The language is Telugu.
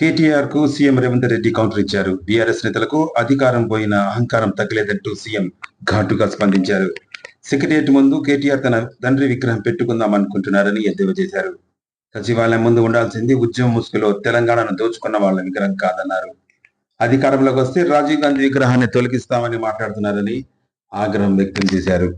కేటీఆర్కు సీఎం రేవంత్ రెడ్డి కౌంటర్ ఇచ్చారు. బీఆర్ఎస్ నేతలకు అధికారం పోయిన అహంకారం తగ్గలేదంటూ సీఎం ఘాటుగా స్పందించారు. సెక్రటరియట్ ముందు కేటీఆర్ తన తండ్రి విగ్రహం పెట్టుకుందాం అనుకుంటున్నారని ఎద్దేవా చేశారు. సచివాలయం ముందు ఉండాల్సింది ఉద్యమ ముసుగులో తెలంగాణను దోచుకున్న వాళ్ళ విగ్రహం కాదన్నారు. అధికారంలోకి వస్తే రాజీవ్ గాంధీ విగ్రహాన్ని తొలగిస్తామని మాట్లాడుతున్నారని ఆగ్రహం వ్యక్తం చేశారు.